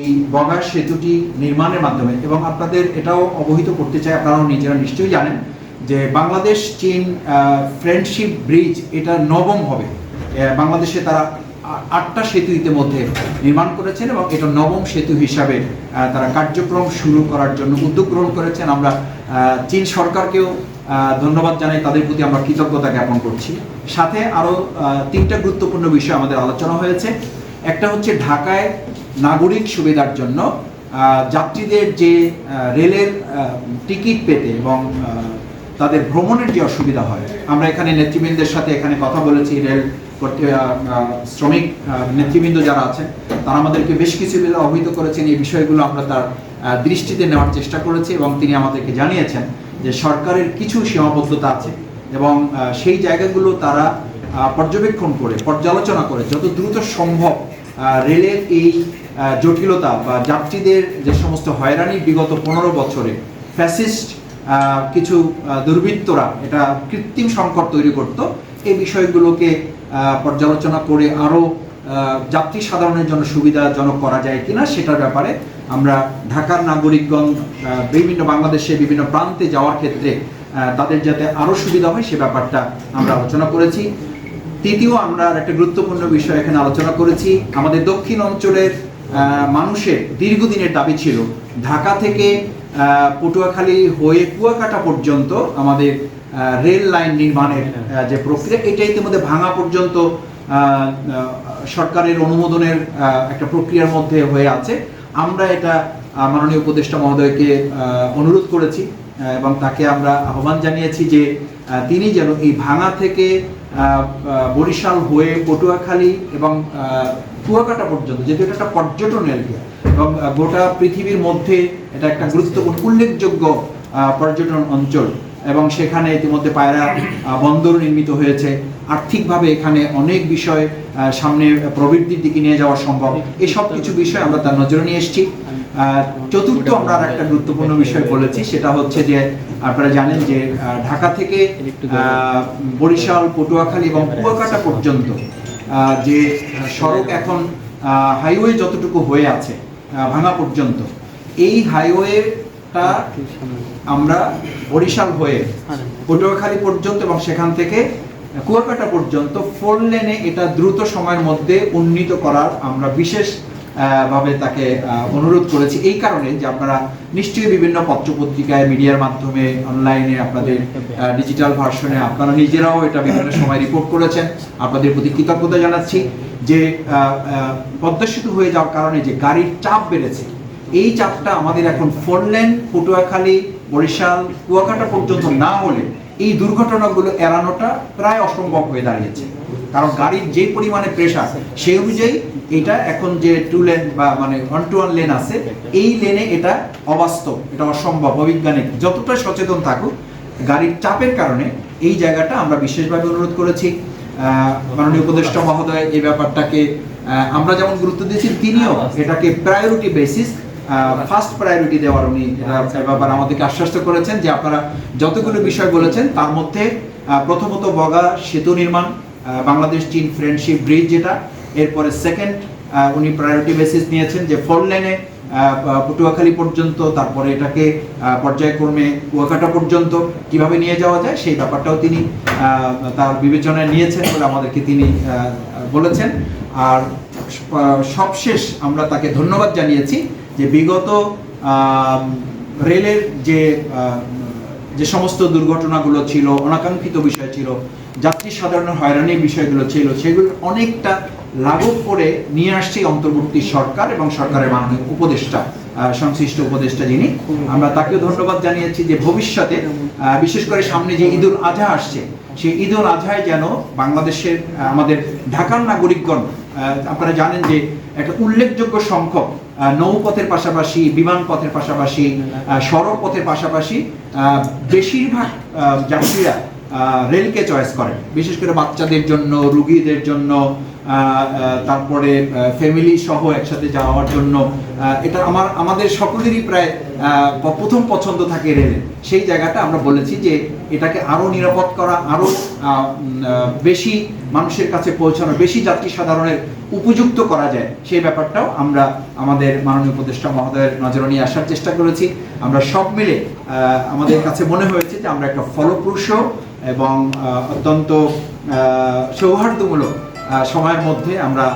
এই বগা সেতুটি নির্মাণের মাধ্যমে এবং আপনাদের এটাও অবহিত করতে চাই, আপনারাও নিজেরা নিশ্চয়ই জানেন যে বাংলাদেশ, চীন ফ্রেন্ডশিপ ব্রিজ এটা নবম হবে। বাংলাদেশে তারা আটটা সেতু ইতিমধ্যে নির্মাণ করেছেন এবং এটা নবম সেতু হিসাবে তারা কার্যক্রম শুরু করার জন্য উদ্যোগ গ্রহণ করেছেন। আমরা চীন সরকারকেও ধন্যবাদ জানাই, তাদের প্রতি আমরা কৃতজ্ঞতা জ্ঞাপন করছি। সাথে আরও তিনটা গুরুত্বপূর্ণ বিষয় আমাদের আলোচনা হয়েছে। একটা হচ্ছে ঢাকায় নাগরিক সুবিধার জন্য যাত্রীদের যে রেলের টিকিট পেতে এবং তাদের ভ্রমণের যে অসুবিধা হয়, আমরা এখানে নেতৃবৃন্দের সাথে এখানে কথা বলেছি, রেল কর্তৃ- শ্রমিক নেতৃবৃন্দ যারা আছেন, তারা আমাদেরকে বেশ কিছু বিষয়ে অবহিত করেছেন। এই বিষয়গুলো আমরা তার দৃষ্টিতে নেওয়ার চেষ্টা করেছি এবং তিনি আমাদেরকে জানিয়েছেন যে সরকারের কিছু সীমাবদ্ধতা আছে এবং সেই জায়গাগুলো তারা পর্যবেক্ষণ করে, পর্যালোচনা করে যত দ্রুত সম্ভব রেলের এই জটিলতা বা যাত্রীদের যে সমস্ত হয়রানি বিগত পনেরো বছরে ফ্যাসিস্ট কিছু দুর্বৃত্তরা এটা কৃত্রিম সংকট তৈরি করত, এই বিষয়গুলোকে পর্যালোচনা করে আরও যাত্রী সাধারণের জন্য সুবিধাজনক করা যায় কিনা সেটার ব্যাপারে আমরা ঢাকার নাগরিকগণ বিভিন্ন বাংলাদেশে বিভিন্ন প্রান্তে যাওয়ার ক্ষেত্রে তাদের যাতে আরও সুবিধা হয় সে ব্যাপারটা আমরা আলোচনা করেছি। তৃতীয় আমরা একটা গুরুত্বপূর্ণ বিষয় এখানে আলোচনা করেছি। আমাদের দক্ষিণ অঞ্চলের মানুষের দীর্ঘদিনের দাবি ছিল ঢাকা থেকে পটুয়াখালী হয়ে কুয়াকাটা পর্যন্ত আমাদের রেল লাইন নির্মাণের যে প্রক্রিয়া এটা ইতিমধ্যে ভাঙা পর্যন্ত সরকারের অনুমোদনের একটা প্রক্রিয়ার মধ্যে হয়ে আছে। আমরা এটা মাননীয় উপদেষ্টা মহোদয়কে অনুরোধ করেছি এবং তাকে আমরা আহ্বান জানিয়েছি যে তিনি যেন এই ভাঙা থেকে বরিশাল হয়ে পটুয়াখালী এবং কুয়াকাটা পর্যন্ত, যেহেতু এটা একটা পর্যটন এরিয়া, এবং গোটা পৃথিবীর মধ্যে এটা একটা গুরুত্বপূর্ণ, উল্লেখযোগ্য পর্যটন অঞ্চল, এবং সেখানে ইতিমধ্যে পায়রা বন্দর নির্মিত হয়েছে। আর্থিকভাবে এখানে অনেক বিষয় সামনে প্রবৃদ্ধির দিকে নিয়ে যাওয়া সম্ভব। এসব কিছু বিষয় আমরা তার নজরে নিয়ে এসেছি। চতুর্থ আমরা আর একটা গুরুত্বপূর্ণ বিষয় বলেছি, সেটা হচ্ছে যে আপনারা জানেন যে ঢাকা থেকে বরিশাল, পটুয়াখালী এবং কুয়াকাটা পর্যন্ত যে সড়ক এখন হাইওয়ে যতটুকু হয়ে আছে ভাঙা পর্যন্ত, এই হাইওয়েটা আমরা বরিশাল হয়ে পটুয়াখালী পর্যন্ত এবং সেখান থেকে কুয়াকাটা পর্যন্ত, ফোর লেনে এটা দ্রুত সময়ের মধ্যে উন্নীত করার আমরা বিশেষ ভাবে তাকে অনুরোধ করেছি। এই কারণে যে আপনারা নিশ্চয়ই বিভিন্ন পত্রপত্রিকায়, মিডিয়ার মাধ্যমে অনলাইনে আপনাদের ডিজিটাল ভার্সনে আপনারা নিজেরাও এটা বিভিন্ন সময় রিপোর্ট করেছেন। আপনাদের প্রতি কৃতজ্ঞতা জানাচ্ছি যে পদ্মা সেতু হয়ে যাওয়ার কারণে যে গাড়ির চাপ বেড়েছে, এই চাপটা আমাদের এখন ফোর লেন পটুয়াখালী, বরিশাল, কুয়াকাটা পর্যন্ত না হলে এই দুর্ঘটনাগুলো এড়ানোটা প্রায় অসম্ভব হয়ে দাঁড়িয়েছে। কারণ গাড়ির যে পরিমাণে প্রেশার সেই অনুযায়ী এটা এখন যে টু লেন বা মানে ওয়ান টু ওয়ান লেন আছে, এই লেনে এটা অবাস্তব, এটা অসম্ভব, অবৈজ্ঞানিক। যতটা সচেতন থাকুক, গাড়ির চাপের কারণে এই জায়গাটা আমরা বিশেষভাবে অনুরোধ করেছি। মাননীয় উপদেষ্টা মহোদয়, এই ব্যাপারটাকে আমরা যেমন গুরুত্ব দিয়েছি, তিনিও এটাকে প্রায়োরিটি বেসিস ফার্স্ট প্রায়োরিটি দেওয়ার উনি ব্যাপারে আমাদেরকে আশ্বস্ত করেছেন যে আপনারা যতগুলো বিষয় বলেছেন, তার মধ্যে প্রথমত বগা সেতু নির্মাণ বাংলাদেশ চীন ফ্রেন্ডশিপ ব্রিজ যেটা, এরপরে সেকেন্ড উনি প্রায়োরিটি বেসিস নিয়েছেন যে ফোর লেনে পটুয়াখালী পর্যন্ত, তারপরে এটাকে পর্যায়ক্রমে কুয়াকাটা পর্যন্ত কীভাবে নিয়ে যাওয়া যায় সেই ব্যাপারটাও তিনি তার বিবেচনায় নিয়েছেন বলে আমাদেরকে তিনি বলেছেন। আর সবশেষ আমরা তাকে ধন্যবাদ জানিয়েছি যে বিগত রেলের যে যে সমস্ত দুর্ঘটনাগুলো ছিল, অনাকাঙ্ক্ষিত বিষয় ছিল, যাত্রী সাধারণের হয়রানির বিষয়গুলো ছিল, সেগুলো অনেকটা লাঘব করে নিয়ে আসছে অন্তর্বর্তী সরকার এবং সরকারের মাননীয় উপদেষ্টা সংশ্লিষ্ট উপদেষ্টা যিনি। আমরা তাকেও ধন্যবাদ জানিয়েছি যে ভবিষ্যতে বিশেষ করে সামনে যে ঈদুল আজহা আসছে, সেই ঈদুল আজহায় যেন বাংলাদেশের, আমাদের ঢাকার নাগরিকগণ আপনারা জানেন যে একটা উল্লেখযোগ্য সংখ্যক নৌপথের পাশাপাশি বিমান পথের পাশাপাশি সড়ক পথের পাশাপাশি বেশিরভাগ যাত্রীরা রেলকে চয়েস করেন বিশেষ করে বাচ্চাদের জন্য রুগীদের জন্য তারপরে ফ্যামিলি সহ একসাথে যাওয়ার জন্য এটা আমার আমাদের সকলেরই প্রায় প্রথম পছন্দ থাকে রেলে। সেই জায়গাটা আমরা বলেছি যে এটাকে আরও নিরাপদ করা আরও আহ, আহ, বেশি মানুষের কাছে পৌঁছানো বেশি যাত্রী সাধারণের উপযুক্ত করা যায়। সেই ব্যাপারটাও আমরা আমাদের মাননীয় উপদেষ্টা মহোদয়ের নজরে নিয়ে আসার চেষ্টা করেছি। আমরা সব মিলে আমাদের কাছে মনে হয়েছে যে আমরা একটা ফলপ্রসূ এবং অত্যন্ত সৌহার্দ্যমূলক সময়ের মধ্যে আমরা